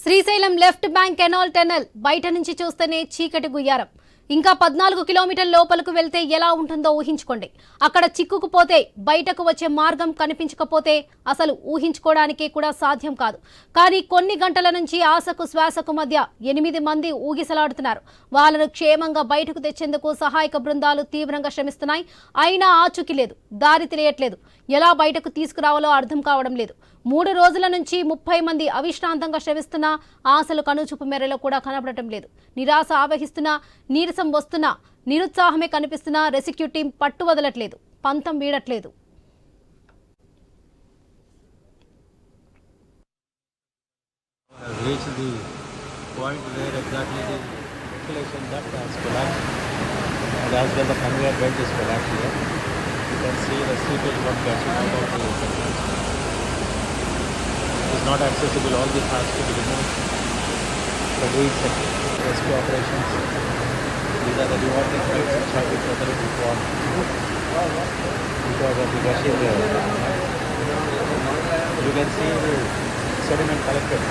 Srisailam left bank canal tunnel బయట నుంచి చూస్తేనే చీకటి గుయ్యారం. ఇంకా పద్నాలుగు కిలోమీటర్ లోపలకు వెళ్తే ఎలా ఉంటుందో ఊహించుకోండి. అక్కడ చిక్కుకుపోతే బయటకు వచ్చే మార్గం కనిపించకపోతే అసలు ఊహించుకోవడానికి కూడా సాధ్యం కాదు. కానీ కొన్ని గంటల నుంచి ఆశకు శ్వాసకు మధ్య ఎనిమిది మంది ఊగిసలాడుతున్నారు. వాళ్ళను క్షేమంగా బయటకు తెచ్చేందుకు సహాయక బృందాలు తీవ్రంగా శ్రమిస్తున్నాయి. అయినా ఆచూకీ లేదు దారి తెలియట్లేదు. ఎలా బయటకు తీసుకురావాలో అర్థం కావడం లేదు. మూడు రోజుల నుంచి ముప్పై మంది అవిశ్రాంతంగా శ్రవిస్తున్న ఆశలు కనుచూపు మేరలో కూడా కనపడటం లేదు. నిరాశ ఆవహిస్తున్న నీరసం వస్తున్న నిరుత్సాహమే కనిపిస్తున్నా రెస్క్యూ టీం పట్టు వదలట్లేదు. పంతం వీడట్లేదు. Is not accessible, all this has to be removed. The doing and rescue operations. These are the rewarding flights which have been totally performed because of the rushing uh, You can see the sediment collected.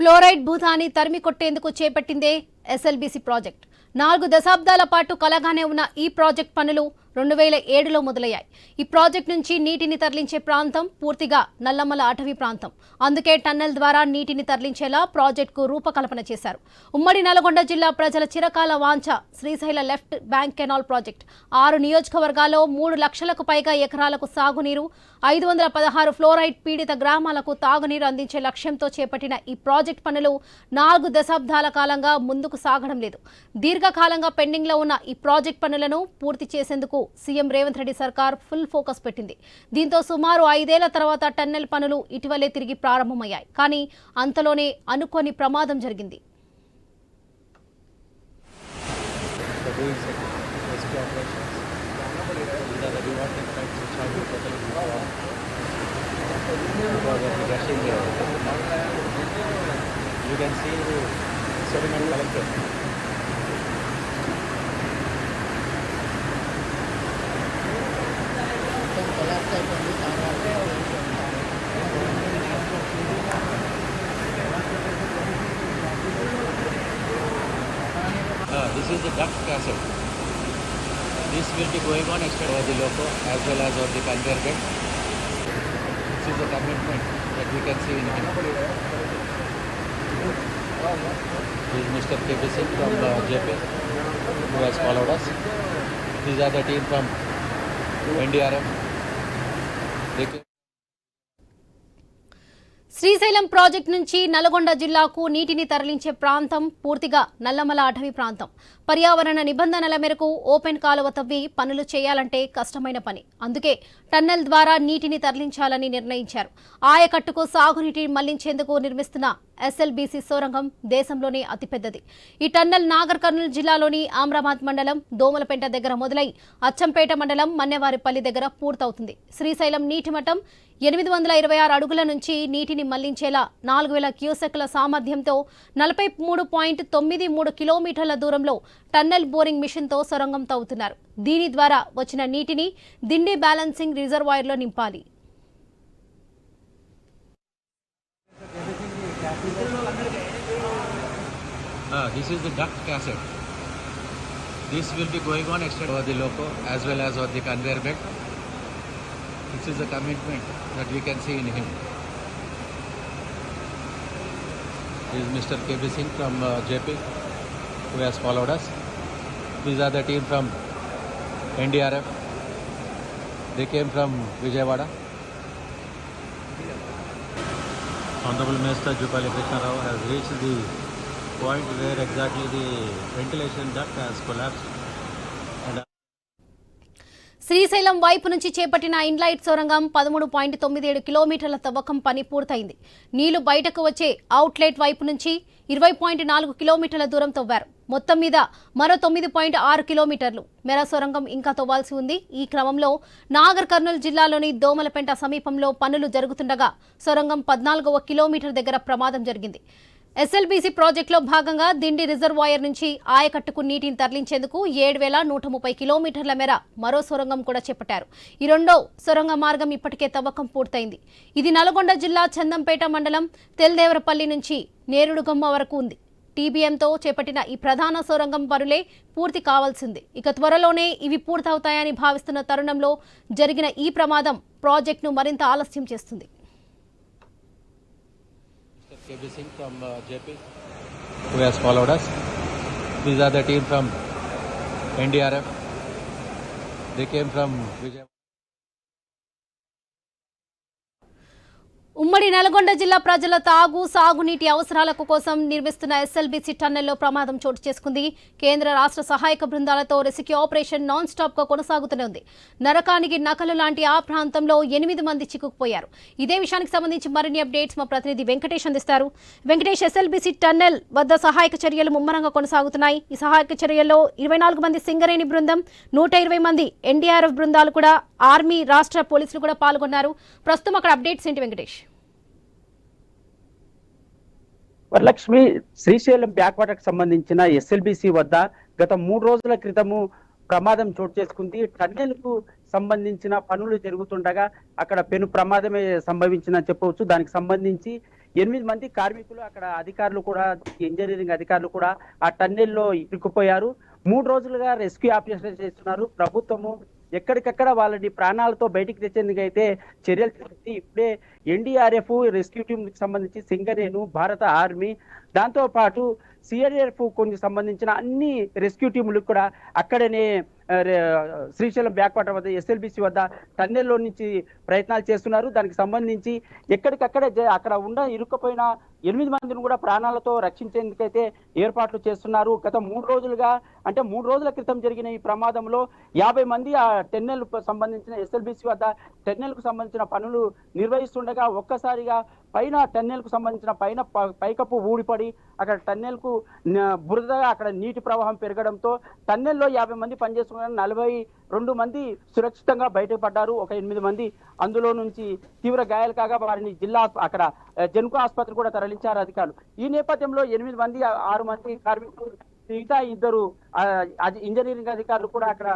Fluoride భూతాన్ని తరిమి కొట్టేందుకు చేపట్టిందే SLBC project. నాలుగు దశాబ్దాల పాటు కలగానే ఉన్న ఈ project పనులు రెండు వేల ఏడులో మొదలయ్యాయి. ఈ ప్రాజెక్ట్ నుంచి నీటిని తరలించే ప్రాంతం పూర్తిగా నల్లమల అటవీ ప్రాంతం. అందుకే టన్నెల్ ద్వారా నీటిని తరలించేలా ప్రాజెక్టుకు రూపకల్పన చేశారు. ఉమ్మడి నల్గొండ జిల్లా ప్రజల చిరకాల వాంఛ Srisaila left bank canal project. ఆరు నియోజకవర్గాల్లో మూడు లక్షలకు పైగా ఎకరాలకు సాగునీరు ఐదు వందల పదహారు ఫ్లోరైడ్ పీడిత గ్రామాలకు తాగునీరు అందించే లక్ష్యంతో చేపట్టిన ఈ ప్రాజెక్ట్ పనులు నాలుగు దశాబ్దాల కాలంగా ముందుకు సాగడం లేదు. దీర్ఘకాలంగా పెండింగ్లో ఉన్న ఈ ప్రాజెక్ట్ పనులను పూర్తి చేసేందుకు సీఎం రేవంత్ రెడ్డి సర్కార్ ఫుల్ ఫోకస్ పెట్టింది. దీంతో సుమారు ఐదేళ్ళ తర్వాత టన్నెల్ పనులు ఇటీవలే తిరిగి ప్రారంభమయ్యాయి. కానీ అంతలోనే అనుకోని ప్రమాదం జరిగింది. Will be going on over the loco as well as over the conveyor belt. This is the commitment that we can see in him. This is Mr. KP Singh from uh, JP who has followed us. These are the team from NDRF. Srisailam project నుంచి నల్గొండ జిల్లాకు నీటిని తరలించే ప్రాంతం పూర్తిగా నల్లమల అటవీ ప్రాంతం. పర్యావరణ నిబంధనల మేరకు ఓపెన్ కాలువ తవ్వి పనులు చేయాలంటే కష్టమైన పని. అందుకే టన్నెల్ ద్వారా నీటిని తరలించాలని నిర్ణయించారు. ఆయకట్టుకు సాగునీటిని మళ్ళించేందుకు నిర్మిస్తున్న ఎస్ఎల్బీసీ సొరంగం దేశంలోనే అతిపెద్దది. ఈ టన్నెల్ నాగర్ కర్నూలు జిల్లాలోని ఆమ్రాబాద్ మండలం దోమలపేట దగ్గర మొదలై అచ్చంపేట మండలం మన్నెవారిపల్లి దగ్గర పూర్తవుతుంది. శ్రీశైలం నీటి మఠం ఎనిమిది వందల ఇరవై ఆరు అడుగుల నుంచి నీటిని మళ్ళించేలా నాలుగు వేల క్యూసెక్ల సామర్థ్యంతో నలభై మూడు పాయింట్ తొమ్మిది మూడు కిలోమీటర్ల దూరంలో టన్నెల్ బోరింగ్ మిషన్తో సొరంగం తవ్వుతున్నారు. దీని ద్వారా వచ్చిన నీటిని దిండి బ్యాలెన్సింగ్ రిజర్వాయర్లో నింపాలి. Uh, this is the duct cassette. This will be going on extend over the loco as well as over the conveyor belt. This is the commitment that we can see in him. This is Mr. KP Singh from uh, JP who has followed us. These are the team from NDRF. They came from Vijayawada. Honorable Minister Jupali Krishna Rao has reached the point where exactly the ventilation duct has collapsed. Srisailam వైపు నుంచి చేపట్టిన ఇన్లైట్ సొరంగం పదమూడు point తొమ్మిది ఏడు కిలోమీటర్ల తవ్వకం పని పూర్తయింది. నీళ్ళు బయటకు వచ్చే అవుట్లెట్ వైపు నుంచి ఇరవై పాయింట్ నాలుగు కిలోమీటర్ల దూరం తవ్వారు. మొత్తం మీద మరో తొమ్మిది పాయింట్ ఆరు కిలోమీటర్లు. మెర సొరంగం ఇంకా తవ్వాల్సి ఉంది. ఈ క్రమంలో నాగర్ కర్నూలు జిల్లాలోని దోమలపెంట సమీపంలో పనులు జరుగుతుండగా సొరంగం పద్నాలుగవ కిలోమీటర్ దగ్గర ప్రమాదం జరిగింది. ఎస్ఎల్బీసీ ప్రాజెక్టులో భాగంగా దిండి రిజర్వాయర్ నుంచి ఆయకట్టుకు నీటిని తరలించేందుకు ఏడు వేల నూట ముప్పై కిలోమీటర్ల మేర మరో సొరంగం కూడా చేపట్టారు. ఈ రెండో సొరంగ మార్గం ఇప్పటికే తవ్వకం పూర్తయింది. ఇది నల్గొండ జిల్లా చందంపేట మండలం తెల్దేవరపల్లి నుంచి నేరుడుగమ్మ వరకు ఉంది. టీబీఎంతో చేపట్టిన ఈ ప్రధాన సొరంగం పనులే పూర్తి కావాల్సింది. ఇక త్వరలోనే ఇవి పూర్తవుతాయని భావిస్తున్న తరుణంలో జరిగిన ఈ ప్రమాదం ప్రాజెక్టును మరింత ఆలస్యం చేస్తుంది. KB Singh from uh, JP, who has followed us. These are the team from NDRF. They came from Vijay. ఉమ్మడి నల్గొండ జిల్లా ప్రజల తాగు సాగునీటి అవసరాలకు కోసం నిర్మిస్తున్న ఎస్ఎల్బీసీ టన్నెల్లో ప్రమాదం చోటు చేసుకుంది. కేంద్ర రాష్ట్ర సహాయక బృందాలతో రెస్క్యూ ఆపరేషన్ నాన్ స్టాప్గా కొనసాగుతూనే ఉంది. నరకానికి నకలు లాంటి ఆ ప్రాంతంలో ఎనిమిది మంది చిక్కుకుపోయారు. ఇదే విషయానికి సంబంధించి మరిన్ని అప్డేట్స్ మా ప్రతినిధి వెంకటేష్ అందిస్తారు. వెంకటేష్ ఎస్ఎల్బీసీ టన్నెల్ వద్ద సహాయక చర్యలు ముమ్మరంగా కొనసాగుతున్నాయి. ఈ సహాయక చర్యల్లో ఇరవై నాలుగు మంది సింగరేణి బృందం నూట ఇరవై మంది ఎన్డీఆర్ఎఫ్ బృందాలు కూడా ఆర్మీ రాష్ట్ర పోలీసులు కూడా పాల్గొన్నారు. ప్రస్తుతం అక్కడ అప్డేట్స్ ఏంటి వెంకటేష్? వరలక్ష్మి శ్రీశైలం బ్యాక్వాటర్ సంబంధించిన ఎస్ఎల్బిసి వద్ద గత మూడు రోజుల క్రితము ప్రమాదం చోటు చేసుకుంది. టన్నెల్కు సంబంధించిన పనులు జరుగుతుండగా అక్కడ పెను ప్రమాదమే సంభవించిందని చెప్పవచ్చు. దానికి సంబంధించి ఎనిమిది మంది కార్మికులు అక్కడ అధికారులు కూడా ఇంజనీరింగ్ అధికారులు కూడా ఆ టన్నెల్లో ఇరుక్కుపోయారు. మూడు రోజులుగా రెస్క్యూ ఆపరేషన్ చేస్తున్నారు. ప్రభుత్వము ఎక్కడికక్కడ వాళ్ళని ప్రాణాలతో బయటికి తెచ్చేందుకైతే చర్యలు చేసి ఇప్పుడే ఎన్డీఆర్ఎఫ్ రెస్క్యూ టీమ్కి సంబంధించి సింగరేణు భారత ఆర్మీ దాంతో పాటు సిఆర్ఎఫ్ కొన్ని సంబంధించిన అన్ని రెస్క్యూ టీములు కూడా అక్కడనే శ్రీశైలం బ్యాక్ వాటర్ వద్ద ఎస్ఎల్బిసి వద్ద టన్నెల్లో నుంచి ప్రయత్నాలు చేస్తున్నారు. దానికి సంబంధించి ఎక్కడికక్కడ జ- అక్కడ ఉన్న ఇరుక్కుపోయిన ఎనిమిది మందిని కూడా ప్రాణాలతో రక్షించేందుకైతే ఏర్పాట్లు చేస్తున్నారు. గత మూడు రోజులుగా అంటే మూడు రోజుల క్రితం జరిగిన ఈ ప్రమాదంలో యాభై మంది ఆ టెన్నెల్ సంబంధించిన ఎస్ఎల్బిసి వద్ద టెన్నెల్కు సంబంధించిన పనులు నిర్వహిస్తుండగా ఒక్కసారిగా పైన టన్నెల్కు సంబంధించిన పైన పైకప్పు ఊడిపడి అక్కడ టన్నెల్కు బురదగా అక్కడ నీటి ప్రవాహం పెరగడంతో టన్నెల్లో యాభై మంది నలభై రెండు మంది సురక్షితంగా బయటపడ్డారు ఒక ఎనిమిది మంది అందులో నుంచి తీవ్ర గాయాలు కాగా వారిని జిల్లా అక్కడ ఆ, జన్కు ఆసుపత్రి కూడా తరలించారు అధికారులు. ఈ నేపథ్యంలో ఎనిమిది మంది ఆరు మంది కార్మికులు మిగతా ఇద్దరు అది ఇంజనీరింగ్ అధికారులు కూడా అక్కడ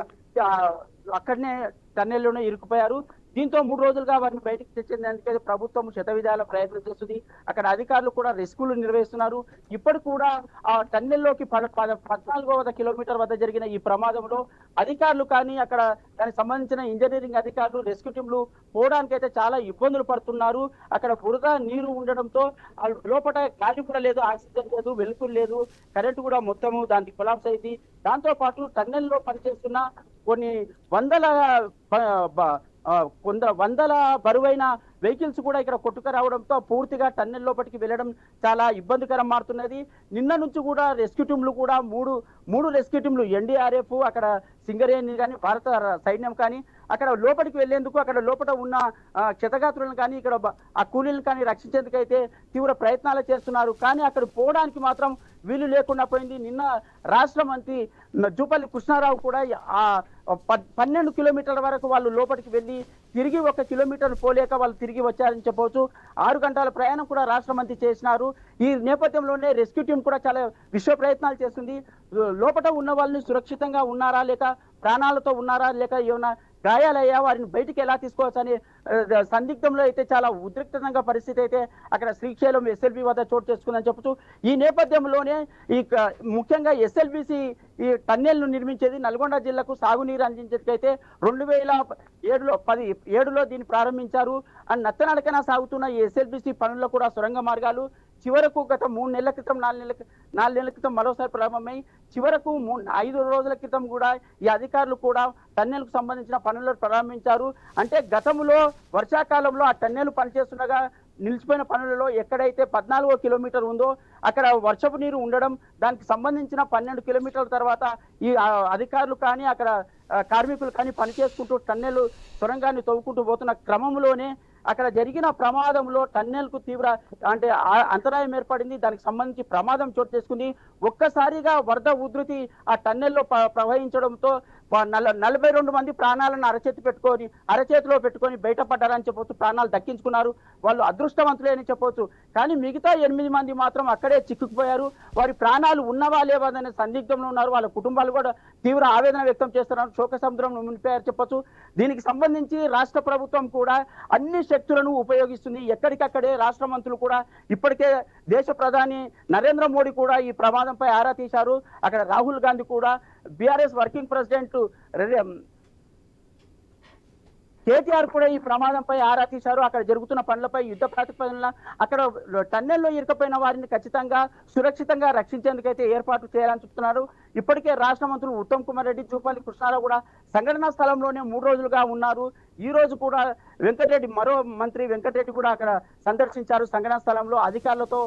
అక్కడనే టన్నెల్లోనే ఇరుక్కుపోయారు. దీంతో మూడు రోజులుగా వారిని బయటకు తెచ్చేందుకే ప్రభుత్వం శతవిధాల ప్రయత్నం చేస్తుంది. అక్కడ అధికారులు కూడా రెస్క్యూలు నిర్వహిస్తున్నారు. ఇప్పటి కూడా ఆ టన్నెల్లోకి పద పద పద్నాలుగో వద్ద కిలోమీటర్ వద్ద జరిగిన ఈ ప్రమాదంలో అధికారులు కానీ అక్కడ దానికి సంబంధించిన ఇంజనీరింగ్ అధికారులు రెస్క్యూ టీంలు పోవడానికి అయితే చాలా ఇబ్బందులు పడుతున్నారు. అక్కడ బురద నీరు ఉండడంతో ఆ లోపల గాలి కూడా లేదు ఆక్సిజన్ లేదు వెలుతురు లేదు కరెంటు కూడా మొత్తము దానికి కొలాప్స్ అయింది. దాంతో పాటు టన్నెల్లో పనిచేస్తున్న కొన్ని వందల కొంద వందల బరువైన వెహికల్స్ కూడా ఇక్కడ కొట్టుక రావడంతో పూర్తిగా టన్నెల్ లోపలికి వెళ్ళడం చాలా ఇబ్బందికరం మారుతున్నది. నిన్న నుంచి కూడా రెస్క్యూ టీంలు కూడా మూడు మూడు రెస్క్యూ టీంలు ఎన్డీఆర్ఎఫ్ అక్కడ సింగరేణి కానీ భారత సైన్యం కానీ అక్కడ లోపలికి వెళ్ళేందుకు అక్కడ లోపల ఉన్న క్షతగాత్రులను కానీ ఇక్కడ ఆ కూలీలను కానీ రక్షించేందుకు అయితే తీవ్ర ప్రయత్నాలు చేస్తున్నారు. కానీ అక్కడ పోవడానికి మాత్రం వీలు లేకుండా పోయింది. నిన్న రాష్ట్ర మంత్రి జూపల్లి కృష్ణారావు కూడా ఆ ప- పన్నెండు కిలోమీటర్ల వరకు వాళ్ళు లోపలికి వెళ్ళి తిరిగి ఒక కిలోమీటర్ పోలేక వాళ్ళు తిరిగి వచ్చారని చెప్పవచ్చు. ఆరు గంటల ప్రయాణం కూడా రాష్ట్ర మంత్రి చేసినారు. ఈ నేపథ్యంలోనే రెస్క్యూ టీం కూడా చాలా విశ్వ ప్రయత్నాలు చేస్తుంది. లోపల ఉన్న వాళ్ళని సురక్షితంగా ఉన్నారా లేక ప్రాణాలతో ఉన్నారా లేక ఏమైనా గాయాలయ్యా వారిని బయటికి ఎలా తీసుకోవచ్చని సందిగ్ధంలో అయితే చాలా ఉద్రిక్తంగా పరిస్థితి అయితే అక్కడ శ్రీశైలం ఎస్ఎల్బి వద్ద చోటు చేసుకుందని చెప్పచ్చు. ఈ నేపథ్యంలోనే ఈ క- ముఖ్యంగా ఎస్ఎల్బిసి ఈ టన్నెల్ను నిర్మించేది నల్గొండ జిల్లాకు సాగునీరు అందించేందుకైతే రెండు వేల ఏడులో పది ఏడులో దీన్ని ప్రారంభించారు. అండ్ నత్తనడకన సాగుతున్న ఈ ఎస్ఎల్బిసి పనుల్లో కూడా సొరంగ మార్గాలు చివరకు గత మూడు నెలల క్రితం నాలుగు నెలల నాలుగు నెలల క్రితం మరోసారి ప్రారంభమై చివరకు ఐదు రోజుల క్రితం కూడా ఈ అధికారులు కూడా టన్నెల్కు సంబంధించిన పనులను ప్రారంభించారు. అంటే గతంలో వర్షాకాలంలో ఆ టన్నెలు పనిచేస్తుండగా నిలిచిపోయిన పనులలో ఎక్కడైతే పద్నాలుగో కిలోమీటర్ ఉందో అక్కడ వర్షపు నీరు ఉండడం దానికి సంబంధించిన పన్నెండు కిలోమీటర్ల తర్వాత ఈ అధికారులు కానీ అక్కడ కార్మికులు కానీ పనిచేసుకుంటూ టన్నెలు సొరంగాన్ని తవ్వుకుంటూ పోతున్న క్రమంలోనే అక్కడ జరిగిన ప్రమాదంలో టన్నెల్కు తీవ్ర అంటే ఆ- అంతరాయం ఏర్పడింది. దానికి సంబంధించి ప్రమాదం చోటు చేసుకుంది. ఒక్కసారిగా వరద ఉధృతి ఆ టన్నెల్లో ప్రవహించడంతో నలభై రెండు మంది ప్రాణాలను అరచేతి పెట్టుకొని అరచేతిలో పెట్టుకొని బయటపడ్డారని చెప్పొచ్చు ప్రాణాలు దక్కించుకున్నారు. వాళ్ళు అదృష్టవంతులే అని చెప్పొచ్చు. కానీ మిగతా ఎనిమిది మంది మాత్రం అక్కడే చిక్కుకుపోయారు. వారి ప్రాణాలు ఉన్నవా లేవాదనే సందిగ్ధంలో ఉన్నారు. వాళ్ళ కుటుంబాలు కూడా తీవ్ర ఆవేదన వ్యక్తం చేస్తున్నారు. శోక సముద్రంలో మునిపోయారు చెప్పొచ్చు. దీనికి సంబంధించి రాష్ట్ర ప్రభుత్వం కూడా అన్ని శక్తులను ఉపయోగిస్తుంది. ఎక్కడికక్కడే రాష్ట్ర మంత్రులు కూడా ఇప్పటికే దేశ ప్రధాని నరేంద్ర మోడీ కూడా ఈ ప్రమాదంపై ఆరా తీశారు. అక్కడ రాహుల్ గాంధీ కూడా బీఆర్ఎస్ వర్కింగ్ ప్రెసిడెంట్ కేటీఆర్ కూడా ఈ ప్రమాదంపై ఆరా తీశారు. అక్కడ జరుగుతున్న పనులపై యుద్ధ ప్రాతిపదికన అక్కడ టన్నెల్లో ఇరుకపోయిన వారిని ఖచ్చితంగా సురక్షితంగా రక్షించేందుకైతే ఏర్పాటు చేయాలని చెప్తున్నారు. ఇప్పటికే రాష్ట్ర మంత్రులు ఉత్తమ్ కుమార్ రెడ్డి చూపాలి కృష్ణారావు కూడా సంఘటనా స్థలంలోనే మూడు రోజులుగా ఉన్నారు. ఈ రోజు కూడా వెంకటరెడ్డి మరో మంత్రి వెంకటరెడ్డి కూడా అక్కడ సందర్శించారు. సంఘటనా స్థలంలో అధికారులతో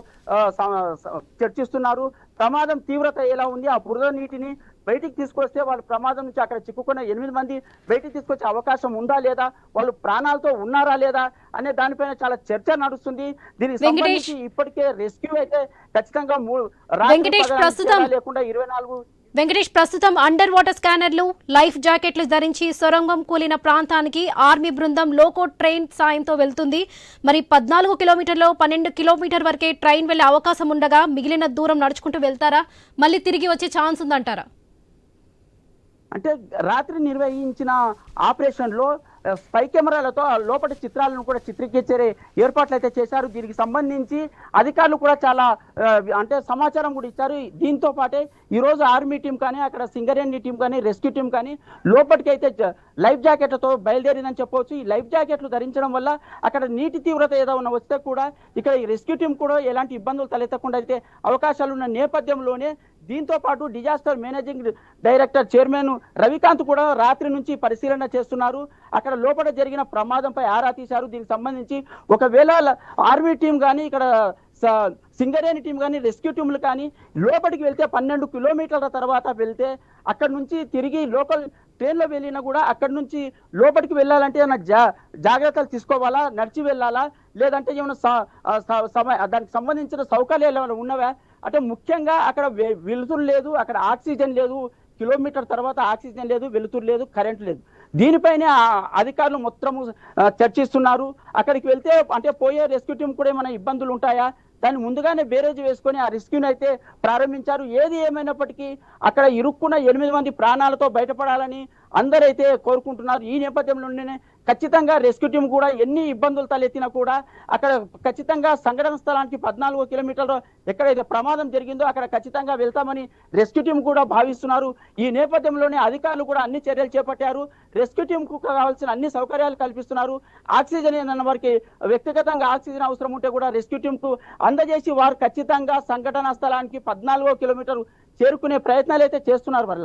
చర్చిస్తున్నారు. ప్రమాదం తీవ్రత ఎలా ఉంది? ఆ బురద నీటిని బయటికి తీసుకొస్తే వాళ్ళు ప్రమాదం నుంచి అక్కడ చిక్కుకున్న ఎనిమిది మంది బయటికి తీసుకొచ్చే అవకాశం ఉందా లేదా? వాళ్ళు ప్రాణాలతో ఉన్నారా లేదా? అనే దానిపైన చాలా చర్చ నడుస్తుంది. దీనికి. సంబంధించి ఇప్పటికే రెస్క్యూ అయితే ఖచ్చితంగా లేకుండా ఇరవై నాలుగు వెంకటేష్ ప్రస్తుతం అండర్ వాటర్ స్కానర్లు లైఫ్ జాకెట్లు ధరించి సొరంగం కూలిన ప్రాంతానికి ఆర్మీ బృందం లోకో ట్రైన్ సాయంతో వెళ్తుంది. మరి పద్నాలుగు కిలోమీటర్లు పన్నెండు కిలోమీటర్ వరకే ట్రైన్ వెళ్ళే అవకాశం ఉండగా మిగిలిన దూరం నడుచుకుంటూ వెళ్తారా? మళ్ళీ తిరిగి వచ్చే ఛాన్స్ ఉందంటారా? అంటే రాత్రి నిర్వహించిన ఆపరేషన్లో స్పై కెమెరాలతో లోపటి చిత్రాలను కూడా చిత్రీకరించే ఏర్పాట్లు అయితే చేశారు. దీనికి సంబంధించి అధికారులు కూడా చాలా అంటే సమాచారం కూడా ఇచ్చారు. దీంతో పాటే ఈ రోజు ఆర్మీ టీం కానీ అక్కడ సింగరేణి టీం కానీ రెస్క్యూ టీం కానీ లోపలికి అయితే లైఫ్ జాకెట్లతో బయలుదేరిందని చెప్పవచ్చు. ఈ లైఫ్ జాకెట్లు ధరించడం వల్ల అక్కడ నీటి తీవ్రత ఏదైనా వస్తే కూడా ఇక్కడ ఈ రెస్క్యూ టీం కూడా ఎలాంటి ఇబ్బందులు తలెత్తకుండా అయితే అవకాశాలు ఉన్న నేపథ్యంలోనే దీంతో పాటు disaster managing director chairman Ravikanth కూడా రాత్రి నుంచి పరిశీలన చేస్తున్నారు. అక్కడ లోపల జరిగిన ప్రమాదంపై ఆరా తీశారు. దీనికి సంబంధించి ఒకవేళ ఆర్మీ టీం కానీ ఇక్కడ స- సింగరేణి టీం కానీ రెస్క్యూ టీంలు కానీ లోపలికి వెళ్తే పన్నెండు కిలోమీటర్ల తర్వాత వెళ్తే అక్కడ నుంచి తిరిగి లోకల్ ట్రైన్లో వెళ్ళినా కూడా అక్కడ నుంచి లోపలికి వెళ్ళాలంటే ఏమైనా జా జాగ్రత్తలు తీసుకోవాలా? నడిచి వెళ్ళాలా? లేదంటే ఏమైనా దానికి సంబంధించిన సౌకర్యాలు ఏమైనా ఉన్నవా? అంటే ముఖ్యంగా అక్కడ వె- వెలుతురు లేదు అక్కడ ఆక్సిజన్ లేదు కిలోమీటర్ తర్వాత ఆక్సిజన్ లేదు వెలుతురు లేదు కరెంట్ లేదు. దీనిపైనే ఆ అధికారులు మొత్తము చర్చిస్తున్నారు. అక్కడికి వెళ్తే అంటే పోయే రెస్క్యూ టీం కూడా ఏమైనా ఇబ్బందులు ఉంటాయా? దాన్ని ముందుగానే బేరేజ్ వేసుకొని ఆ రెస్క్యూని అయితే ప్రారంభించారు. ఏది ఏమైనప్పటికీ అక్కడ ఇరుక్కున్న ఎనిమిది మంది ప్రాణాలతో బయటపడాలని అందరైతే కోరుకుంటున్నారు. ఈ నేపథ్యంలోనే ఖచ్చితంగా రెస్క్యూ టీం కూడా ఎన్ని ఇబ్బందులు తలెత్తినా కూడా అక్కడ ఖచ్చితంగా సంఘటన స్థలానికి పద్నాలుగు కిలోమీటర్లు ఎక్కడైతే ప్రమాదం జరిగిందో అక్కడ ఖచ్చితంగా వెళ్తామని రెస్క్యూ టీం కూడా భావిస్తున్నారు. ఈ నేపథ్యంలోనే అధికారులు కూడా అన్ని చర్యలు చేపట్టారు. రెస్క్యూ టీంకు కావాల్సిన అన్ని సౌకర్యాలు కల్పిస్తున్నారు. ఆక్సిజన్ ఏదన్నా వారికి వ్యక్తిగతంగా ఆక్సిజన్ అవసరం ఉంటే కూడా రెస్క్యూ టీంకు అందజేసి వారు ఖచ్చితంగా సంఘటన స్థలానికి పద్నాలుగో కిలోమీటర్ చేరుకునే ప్రయత్నాలు అయితే చేస్తున్నారు వరలక్ష్మి.